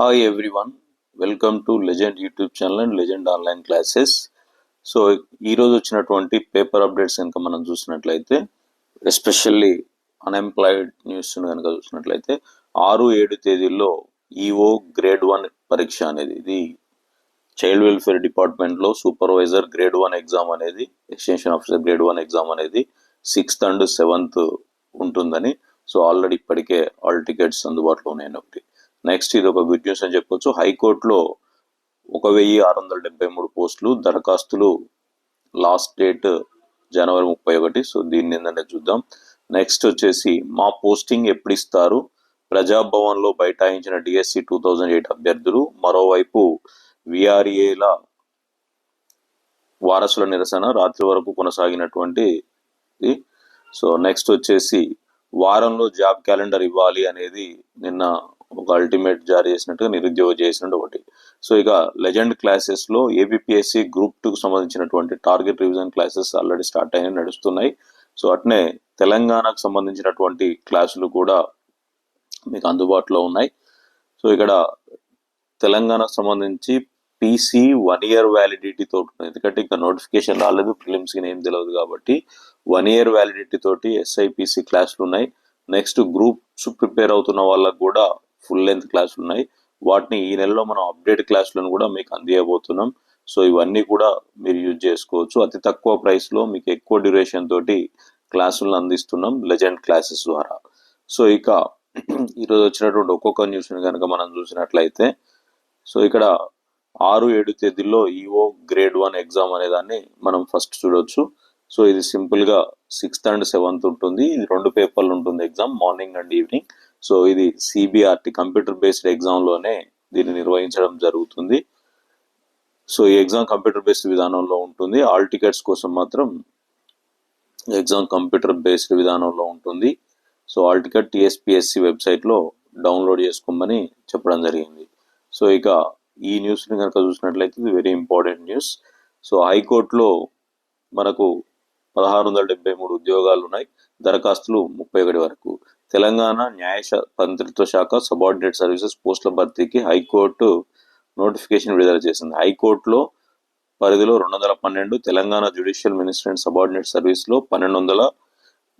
Hi everyone welcome to legend YouTube channel and legend online classes so ఈరోజు వచ్చినటువంటి paper updates కనుక మనం చూసినట్లయితే ఎస్పెషల్లీ అన్ఎంప్లాయిడ్ న్యూస్ కనుక చూసినట్లయితే ఆరు ఏడు తేదీల్లో ఈఓ గ్రేడ్ వన్ పరీక్ష అనేది ఇది చైల్డ్ వెల్ఫేర్ డిపార్ట్మెంట్లో సూపర్వైజర్ గ్రేడ్ వన్ ఎగ్జామ్ అనేది extension officer grade one exam అనేది సిక్స్త్ అండ్ సెవెంత్ ఉంటుందని. సో ఆల్రెడీ ఇప్పటికే ఆల్ టికెట్స్ అందుబాటులో ఉన్నాయని ఒకటి. నెక్స్ట్ ఇది ఒక గుడ్ న్యూస్ అని చెప్పొచ్చు. హైకోర్టులో ఒక వెయ్యి ఆరు వందల డెబ్బై మూడు పోస్టులు దరఖాస్తులు లాస్ట్ డేట్ జనవరి ముప్పై ఒకటి. సో దీన్ని ఏంటంటే చూద్దాం. నెక్స్ట్ వచ్చేసి మా పోస్టింగ్ ఎప్పుడు ఇస్తారు? ప్రజాభవన్లో బైఠాయించిన డిఎస్సి టూ థౌజండ్ ఎయిట్ అభ్యర్థులు మరోవైపు విఆర్ఏల వారసుల నిరసన రాత్రి వరకు కొనసాగినటువంటి సో నెక్స్ట్ వచ్చేసి వారంలో జాబ్ క్యాలెండర్ ఇవ్వాలి అనేది నిన్న ఒక అల్టిమేట్ జారీ చేసినట్టుగా నిరుద్యోగ చేసినట్టు ఒకటి. సో ఇక లెజెండ్ క్లాసెస్లో ఏబిపిఎస్సి గ్రూప్ టూ సంబంధించినటువంటి target revision classes already start అయిన నడుస్తున్నాయి. సో అట్నే తెలంగాణకు సంబంధించినటువంటి క్లాసులు కూడా మీకు అందుబాటులో ఉన్నాయి. సో ఇక్కడ తెలంగాణకు సంబంధించి పీసీ వన్ ఇయర్ వ్యాలిడిటీ తోటి ఎందుకంటే ఇంకా నోటిఫికేషన్ రాలేదు ప్రిలిమ్స్కి ఏం తెలియదు కాబట్టి వన్ ఇయర్ వ్యాలిడిటీ తోటి ఎస్ఐపిసి క్లాసులు ఉన్నాయి. నెక్స్ట్ గ్రూప్స్ ప్రిపేర్ అవుతున్న వాళ్ళకు కూడా ఫుల్ లెంత్ క్లాసులు ఉన్నాయి. వాటిని ఈ నెలలో మనం అప్డేట్ క్లాసులను కూడా మీకు అందియబోతున్నాం. సో ఇవన్నీ కూడా మీరు యూజ్ చేసుకోవచ్చు. అతి తక్కువ ప్రైస్లో మీకు ఎక్కువ డ్యూరేషన్ తోటి క్లాసులను అందిస్తున్నాం లెజెండ్ క్లాసెస్ ద్వారా. సో ఇక ఈరోజు వచ్చినటువంటి ఒక్కొక్క న్యూస్ని కనుక మనం చూసినట్లయితే సో ఇక్కడ ఆరు ఏడు తేదీల్లో ఈఓ గ్రేడ్ వన్ ఎగ్జామ్ అనే దాన్ని మనం ఫస్ట్ చూడొచ్చు. సో ఇది సింపుల్గా సిక్స్త్ అండ్ సెవెంత్ ఉంటుంది. ఇది రెండు పేపర్లు ఉంటుంది exam morning and evening so ఇది C B R T computer based ఎగ్జామ్లోనే దీన్ని నిర్వహించడం జరుగుతుంది. సో ఈ ఎగ్జామ్ కంప్యూటర్ బేస్డ్ విధానంలో ఉంటుంది. ఆల్ టికెట్స్ కోసం మాత్రం ఎగ్జామ్ కంప్యూటర్ బేస్డ్ విధానంలో ఉంటుంది. సో ఆల్ టికెట్ టిఎస్పిఎస్సి వెబ్సైట్లో డౌన్లోడ్ చేసుకోమని చెప్పడం జరిగింది. సో ఇక ఈ న్యూస్ని కనుక చూసినట్లయితే ఇది వెరీ ఇంపార్టెంట్ న్యూస్ సో హైకోర్టులో మనకు పదహారు వందల డెబ్బై మూడు ఉద్యోగాలు ఉన్నాయి. దరఖాస్తులు ముప్పై ఒకటి వరకు. తెలంగాణ న్యాయ మంత్రిత్వ శాఖ సబార్డినేట్ సర్వీసెస్ పోస్టుల భర్తీకి హైకోర్టు నోటిఫికేషన్ విడుదల చేసింది. హైకోర్టులో పరిధిలో రెండు వందల పన్నెండు Telangana judicial minister and subordinate సర్వీస్లో పన్నెండు వందల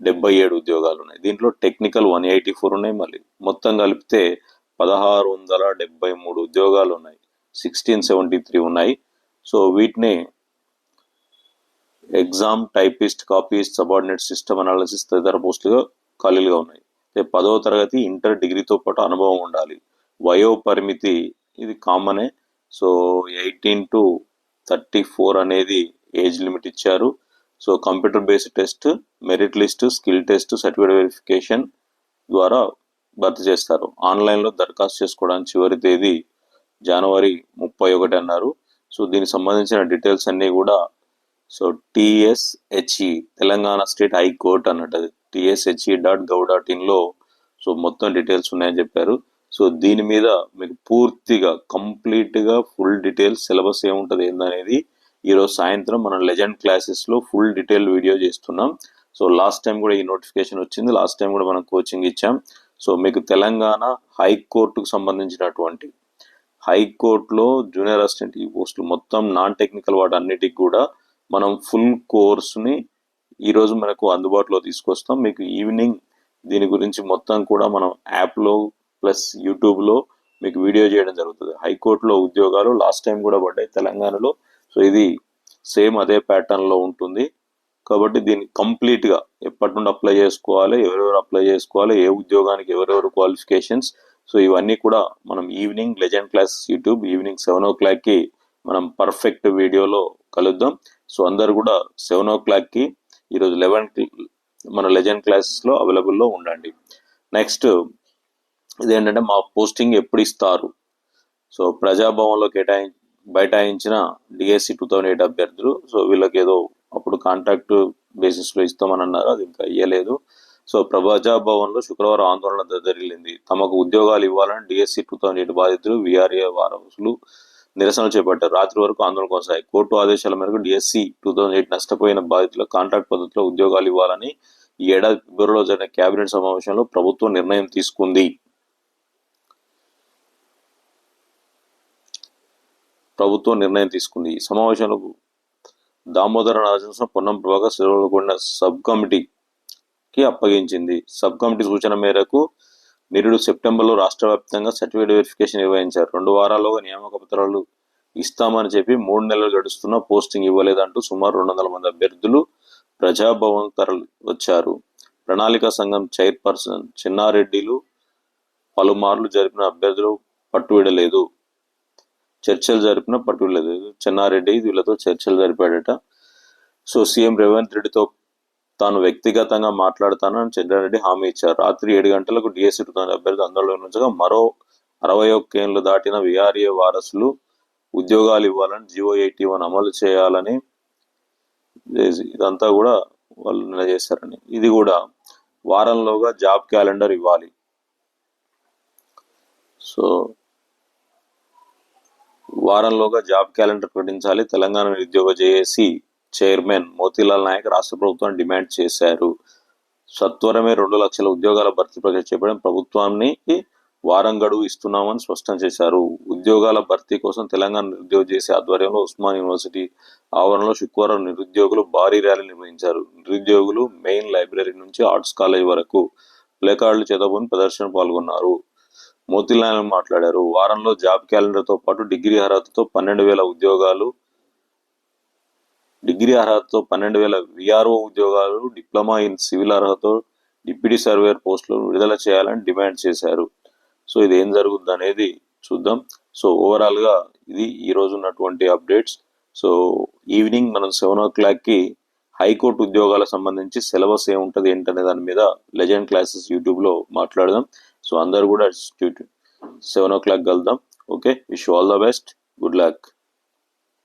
డెబ్బై ఏడు ఉద్యోగాలు ఉన్నాయి దీంట్లో టెక్నికల్ వన్ ఎయిటీ ఫోర్ ఉన్నాయి మళ్ళీ. మొత్తం కలిపితే పదహారు వందల డెబ్బై మూడు ఉద్యోగాలు ఉన్నాయి సిక్స్టీన్ సెవెంటీ త్రీ ఉన్నాయి. సో వీటిని exam typist copyist subordinate system analysis తదితర పోస్టులుగా ఖాళీలుగా ఉన్నాయి. పదవ తరగతి ఇంటర్ డిగ్రీతో పాటు అనుభవం ఉండాలి. వయో పరిమితి ఇది కామనే. So eighteen to thirty four అనేది ఏజ్ లిమిట్ ఇచ్చారు. So computer based test merit list skill test certificate verification ద్వారా భర్తీ చేస్తారు. ఆన్లైన్లో దరఖాస్తు చేసుకోవడానికి చివరి తేదీ జనవరి ముప్పై ఒకటి అన్నారు. సో దీనికి సంబంధించిన డీటెయిల్స్ అన్నీ కూడా so TSHE Telangana state high court అన్నట్టు టిఎస్హెచ్ఈ డాట్ గవ్ డాట్ ఇన్లో సో మొత్తం డీటెయిల్స్ ఉన్నాయని చెప్పారు. సో దీని మీద మీకు పూర్తిగా కంప్లీట్గా ఫుల్ డీటెయిల్స్ సిలబస్ ఏముంటుంది ఏందనేది ఈరోజు సాయంత్రం మనం లెజెండ్ క్లాసెస్లో ఫుల్ డీటెయిల్ వీడియో చేస్తున్నాం. సో లాస్ట్ టైం కూడా ఈ నోటిఫికేషన్ వచ్చింది. లాస్ట్ టైం కూడా మనం కోచింగ్ ఇచ్చాం. సో మీకు తెలంగాణ హైకోర్టుకు సంబంధించినటువంటి హైకోర్టులో జూనియర్ అసిస్టెంట్ ఈ పోస్టులు మొత్తం నాన్ టెక్నికల్ వాటి అన్నిటికి కూడా మనం ఫుల్ కోర్స్ని ఈరోజు మనకు అందుబాటులో తీసుకొస్తాం. మీకు ఈవినింగ్ దీని గురించి మొత్తం కూడా మనం యాప్లో ప్లస్ యూట్యూబ్లో మీకు వీడియో చేయడం జరుగుతుంది. హైకోర్టులో ఉద్యోగాలు లాస్ట్ టైం కూడా పడ్డాయి తెలంగాణలో. సో ఇది సేమ్ అదే ప్యాటర్న్లో ఉంటుంది. కాబట్టి దీన్ని కంప్లీట్గా ఎప్పటి నుండి అప్లై చేసుకోవాలి ఎవరెవరు అప్లై చేసుకోవాలి ఏ ఉద్యోగానికి ఎవరెవరు క్వాలిఫికేషన్స్ సో ఇవన్నీ కూడా మనం evening legend class YouTube evening seven ఓ క్లాక్కి మనం పర్ఫెక్ట్ వీడియోలో కలుద్దాం. సో అందరు కూడా సెవెన్ ఓ క్లాక్కి ఈరోజు లెవెన్ మన లెజెండ్ క్లాసెస్లో అవైలబుల్లో ఉండండి. నెక్స్ట్ ఇదేంటంటే మా పోస్టింగ్ ఎప్పుడు ఇస్తారు? సో ప్రజాభవన్లో కేటాయి బైఠాయించిన డిఎస్సి టూ థౌజండ్ ఎయిట్ అభ్యర్థులు సో వీళ్ళకి ఏదో అప్పుడు కాంట్రాక్ట్ బేసిస్లో ఇస్తామని అన్నారు అది ఇంకా ఇయ్యలేదు. సో ప్రజాభవన్లో శుక్రవారం ఆందోళన జరిగింది. తమకు ఉద్యోగాలు ఇవ్వాలని డిఎస్సి టూ థౌజండ్ ఎయిట్ బాధితులు విఆర్ఏ వారసులు నిరసనలు చేపట్టారు. రాత్రి వరకు ఆందోళన కొనసాగాయి. కోర్టు ఆదేశాల మేరకు డిఎస్సి టూ థౌజండ్ ఎయిట్ నష్టపోయిన బాధితుల కాంట్రాక్ట్ పద్ధతిలో ఉద్యోగాలు ఇవ్వాలని ఈ ఏడాది ఫిబ్రవరిలో జరిగిన కేబినెట్ సమావేశంలో ప్రభుత్వం నిర్ణయం తీసుకుంది. ప్రభుత్వం నిర్ణయం తీసుకుంది. ఈ సమావేశంలో దామోదర రాజంసం పొన్నం ప్రభాకర్ సెలవులగొండ సబ్ కమిటీకి అప్పగించింది. సబ్ కమిటీ సూచన మేరకు నిరుడు సెప్టెంబర్లో రాష్ట్ర వ్యాప్తంగా సర్టిఫికేట్ వెరిఫికేషన్ నిర్వహించారు. రెండు వారాల్లోగా నియామక పత్రాలు ఇస్తామని చెప్పి మూడు నెలలు గడుస్తున్నా పోస్టింగ్ ఇవ్వలేదంటూ సుమారు రెండు వందల మంది అభ్యర్థులు ప్రజాభవన్ తరలి వచ్చారు. ప్రణాళిక సంఘం చైర్పర్సన్ చిన్నారెడ్డిలు పలుమార్లు జరిపిన అభ్యర్థులు పట్టువిడలేదు. చర్చలు జరిపిన పట్టువిడలేదు. చిన్నారెడ్డి వీళ్ళతో చర్చలు జరిపాడట. సో సీఎం రేవంత్ రెడ్డితో తాను వ్యక్తిగతంగా మాట్లాడతానని చంద్రారెడ్డి హామీ ఇచ్చారు. రాత్రి ఏడు గంటలకు డిఎస్సి అభ్యర్థి అందులో ఉంచగా మరో అరవై ఒక్క ఏళ్ళు దాటిన విఆర్ఏ వారసులు ఉద్యోగాలు ఇవ్వాలని జియో ఎయిటీ వన్ అమలు చేయాలని ఇదంతా కూడా వాళ్ళు నిన్న చేశారని. ఇది కూడా వారంలోగా జాబ్ క్యాలెండర్ ఇవ్వాలి. సో వారంలోగా జాబ్ క్యాలెండర్ ప్రకటించాలి. తెలంగాణ నిరుద్యోగ జేఏసీ చైర్మన్ మోతీలాల్ నాయక్ రాష్ట్ర ప్రభుత్వాన్ని డిమాండ్ చేశారు. సత్వరమే రెండు లక్షల ఉద్యోగాల భర్తీ ప్రక్రియ చేపడం ప్రభుత్వాన్ని వారం గడువు ఇస్తున్నామని స్పష్టం చేశారు. ఉద్యోగాల భర్తీ కోసం తెలంగాణ నిరుద్యోగ చేసే ఆధ్వర్యంలో ఉస్మాన్ యూనివర్సిటీ ఆవరణలో శుక్రవారం నిరుద్యోగులు భారీ ర్యాలీ నిర్వహించారు. నిరుద్యోగులు మెయిన్ లైబ్రరీ నుంచి ఆర్ట్స్ కాలేజ్ వరకు ప్లేకార్డులు చేతబోని ప్రదర్శన పాల్గొన్నారు. మోతీలాల్ మాట్లాడారు. వారంలో జాబ్ క్యాలెండర్తో పాటు డిగ్రీ అర్హతతో పన్నెండు వేల ఉద్యోగాలు డిగ్రీ అర్హతతో పన్నెండు వేల విఆర్ఓ ఉద్యోగాలు డిప్లొమా ఇన్ సివిల్ అర్హతతో డిప్యూటీ సర్వేయర్ పోస్టులు విడుదల చేయాలని డిమాండ్ చేశారు. సో ఇది ఏం జరుగుద్ది అనేది చూద్దాం. సో ఓవరాల్గా ఇది ఈరోజు ఉన్నటువంటి అప్డేట్స్. సో ఈవినింగ్ మనం సెవెన్ ఓ క్లాక్కి హైకోర్టు ఉద్యోగాల సంబంధించి సిలబస్ ఏముంటది ఏంటనే దాని మీద లెజెండ్ క్లాసెస్ యూట్యూబ్లో మాట్లాడదాం. సో అందరు కూడా సెవెన్ ఓ క్లాక్ కలుద్దాం. Okay wish all the best. Good luck.